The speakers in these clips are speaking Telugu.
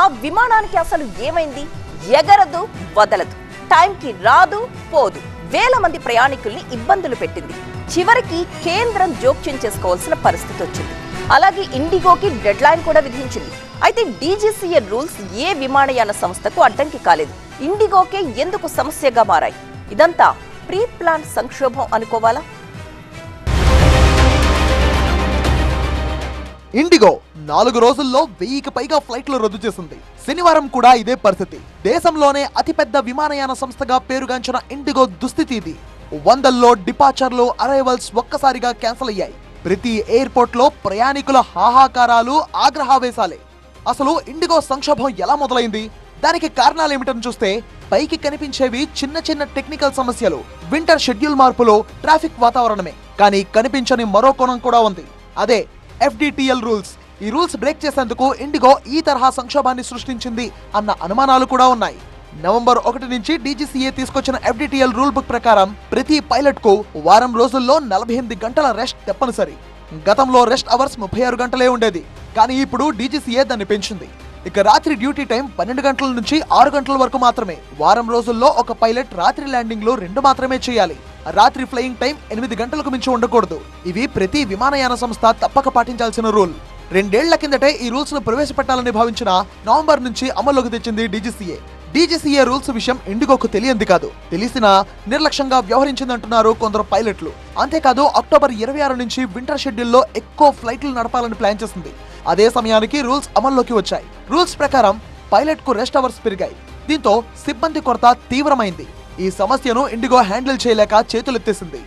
ఆ విమానానికి అసలు ఏమైంది? ఎగరదు వదలదు. టైంకి రాదు పోదు. వేల మంది ప్రయాణికుల్ని ఇబ్బందులు పెట్టింది. చివరికి కేంద్రం జోక్యం చేసుకోవాల్సిన పరిస్థితి వచ్చింది. అలాగే ఇండిగోకి డెడ్ లైన్ కూడా విధించింది. అయితే డీజీసీఏ రూల్స్ ఏ విమానయాన సంస్థకు అడ్డంకి కాలేదు. ఇండిగోకే ఎందుకు సమస్యగా మారాయి? ఇదంతా ప్రీ ప్లాన్ సంక్షోభం అనుకోవాలా? ఇండిగో నాలుగు రోజుల్లో వెయ్యికి పైగా ఫ్లైట్లు రద్దు చేసింది. శనివారం కూడా ఇదే పరిస్థితి. దేశంలోనే అతిపెద్ద విమానయాన సంస్థగా పేరుగాంచిన ఇండిగో దుస్థితి ఇది. వందల్లో డిపార్చర్లు అరైవల్స్ ఒక్కసారిగా క్యాన్సిల్ అయ్యాయి. ప్రతి ఎయిర్పోర్ట్లో ప్రయాణికుల హాహాకారాలు ఆగ్రహావేశాలే. అసలు ఇండిగో సంక్షోభం ఎలా మొదలైంది? దానికి కారణాలు ఏమిటని చూస్తే పైకి కనిపించేవి చిన్న చిన్న టెక్నికల్ సమస్యలు వింటర్ షెడ్యూల్ మార్పులు ట్రాఫిక్ వాతావరణమే. కానీ కనిపించని మరో కోణం కూడా ఉంది. అదే ఎఫ్డిటిఎల్ రూల్స్ ఈ రూల్స్ బ్రేక్ చేసేందుకు ఇండిగో ఈ తరహా సంక్షోభాన్ని సృష్టించింది అన్న అనుమానాలు కూడా ఉన్నాయి. నవంబర్ ఒకటి నుంచి డీజీసీఏ తీసుకొచ్చిన ఎఫ్డిటిఎల్ రూల్ బుక్ ప్రకారం ప్రతి పైలట్కు వారం రోజుల్లో నలభై ఎనిమిది గంటల రెస్ట్ తప్పనిసరి. గతంలో రెస్ట్ అవర్స్ ముప్పై ఆరు గంటలే ఉండేది. కానీ ఇప్పుడు డీజీసీఏ దాన్ని పెంచింది. ఇక రాత్రి డ్యూటీ టైం పన్నెండు గంటల నుంచి ఆరు గంటల వరకు మాత్రమే. వారం రోజుల్లో ఒక పైలట్ రాత్రి ల్యాండింగ్లో రెండు మాత్రమే చేయాలి. రాత్రి ఫ్లయింగ్ టైం ఎనిమిది గంటలకు మించి ఉండకూడదు. ఇవి ప్రతి విమానయాన సంస్థ తప్పక పాటించాల్సిన రూల్. రెండేళ్ళ కిందటే ఈ రూల్స్ను ప్రవేశపెట్టాలని భావించిన నవంబర్ నుంచి అమల్లోకి తెచ్చింది డీజీసీఏ. డీజీసీఏ రూల్స్ విషయం ఇండిగోకు తెలియంది కాదు. తెలిసినా నిర్లక్ష్యంగా వ్యవహరించిందంటున్నారు కొందరు పైలట్లు. అంతేకాదు అక్టోబర్ ఇరవై ఆరు నుంచి వింటర్ షెడ్యూల్లో ఎక్కువ ఫ్లైట్లు నడపాలని ప్లాన్ చేసింది. అదే సమయానికి రూల్స్ అమల్లోకి వచ్చాయి. రూల్స్ ప్రకారం పైలట్కు రెస్ట్ అవర్స్ పెరిగాయి. దీంతో సిబ్బంది కొరత తీవ్రమైంది. ఈ సమస్యను ఇండిగో హ్యాండిల్ చేయలేక చేతులెత్తేసింది.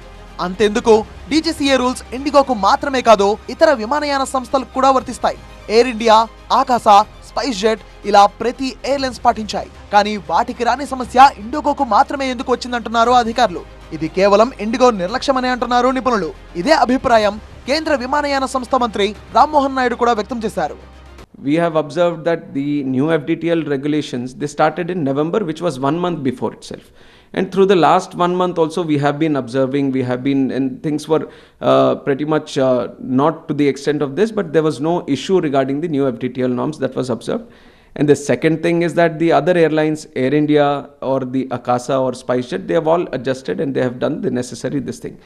అంతెందుకు? డీజీసీఏ రూల్స్ ఇండిగోకు మాత్రమే కాదు ఇతర విమానయాన సంస్థలకు కూడా వర్తిస్తాయి. Air India Akasa SpiceJet ఇలా ప్రతి ఎయిర్లైన్స్ పాటించాయి. కానీ వాటికి రాని సమస్య ఇండిగోకు మాత్రమే ఎందుకు వచ్చిందంటున్నారు అధికారులు. ఇది కేవలం ఇండిగో నిర్లక్ష్యమని అంటున్నారు నిపుణులు. ఇదే అభిప్రాయం కేంద్ర విమానయాన సంస్థ మంత్రి రామ్మోహన్ నాయుడు కూడా వ్యక్తం చేశారు. We have observed that the new FDTL regulations they started in November, which was one month before itself. And through the last one month also, we have been observing, we have been, and things were uh, pretty much uh, not to the extent of this, but there was no issue regarding the new FDTL norms that was observed. And the second thing is that the other airlines, Air India or the Akasa or SpiceJet, they have all adjusted and they have done the necessary this thing.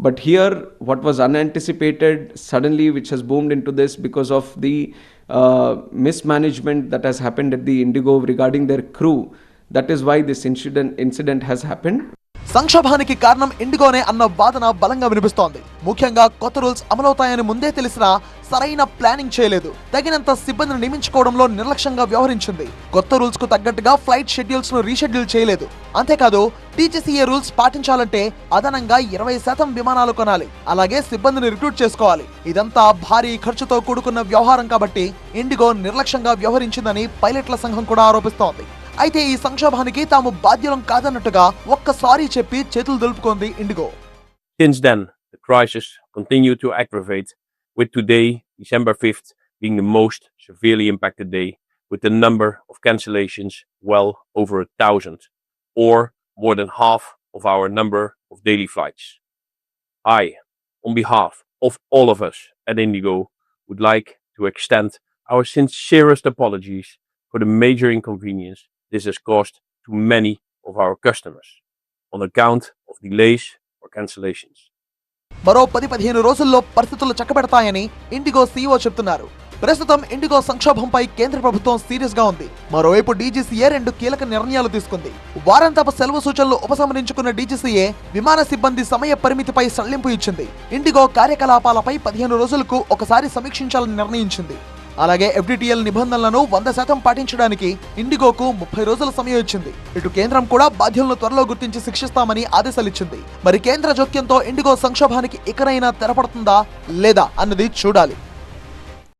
But here, what was unanticipated suddenly, which has boomed into this because of the uh, mismanagement that has happened at the Indigo regarding their crew, that is why this incident incident has happen సంక్షోభానికి కారణం ఇండిగోనే అన్న వాదన బలంగా వినిపిస్తోంది. ముఖ్యంగా కొత్త రూల్స్ అమలవుతాయని ముందే తెలిసినా సరైన ప్లానింగ్ చేయలేదు. తగినంత సిబ్బందిని నియమించుకోవడంలో నిర్లక్ష్యంగా వ్యవహరించింది. కొత్త రూల్స్కు తగ్గట్టుగా ఫ్లైట్ షెడ్యూల్స్ను రీషెడ్యూల్ చేయలేదు. అంతేకాదు టీజీసీఏ రూల్స్ పాటించాలంటే అదనంగా ఇరవై శాతం విమానాలు కొనాలి. అలాగే సిబ్బందిని రిక్రూట్ చేసుకోవాలి. ఇదంతా భారీ ఖర్చుతో కూడుకున్న వ్యవహారం కాబట్టి ఇండిగో నిర్లక్ష్యంగా వ్యవహరించిందని పైలట్ల సంఘం కూడా ఆరోపిస్తోంది. అయితే ఈ సంక్షోభానికి తాము బాధ్యులం కాదన్నట్టుగా ఒక్కసారి చెప్పి చేతులు దులుపుకుంది IndiGo Since then, the crisis continued to aggravate, with today, December 5th, being the most severely impacted day, with the number of cancellations well over a thousand, or more than half of our number of daily flights. I, on behalf of all of us at Indigo, would like to extend our sincerest apologies for the major inconvenience this has caused to many of our customers on account of delays or cancellations. మరో పది పదిహేను రోజుల్లో పరిస్థితులు చక్కబెడతాయని ఇండిగో సీఈఓ చెప్తున్నారు. ప్రస్తుతం ఇండిగో సంక్షోభంపై కేంద్ర ప్రభుత్వం సీరియస్గా ఉంది. మరోవైపు డీజీసీఏ రెండు కీలక నిర్ణయాలు తీసుకుంది. వారంతపు సెలవు సూచనలు ఉపసంహరించుకున్న డీజీసీఏ విమాన సిబ్బంది సమయ పరిమితిపై సడలింపు ఇచ్చింది. ఇండిగో కార్యకలాపాలపై పదిహేను రోజులకు ఒకసారి సమీక్షించాలని నిర్ణయించింది. అలాగే ఎఫ్డిటిఎల్ నిబంధనలను వంద శాతం పాటించడానికి ఇండిగోకు ముప్పై రోజుల సమయం ఇచ్చింది. ఇటు కేంద్రం కూడా బాధ్యులను త్వరలో గుర్తించి శిక్షిస్తామని ఆదేశాలిచ్చింది మరి కేంద్ర జోక్యంతో ఇండిగో సంక్షోభానికి ఇకనైనా తెరపడుతుందా లేదా అన్నది చూడాలి.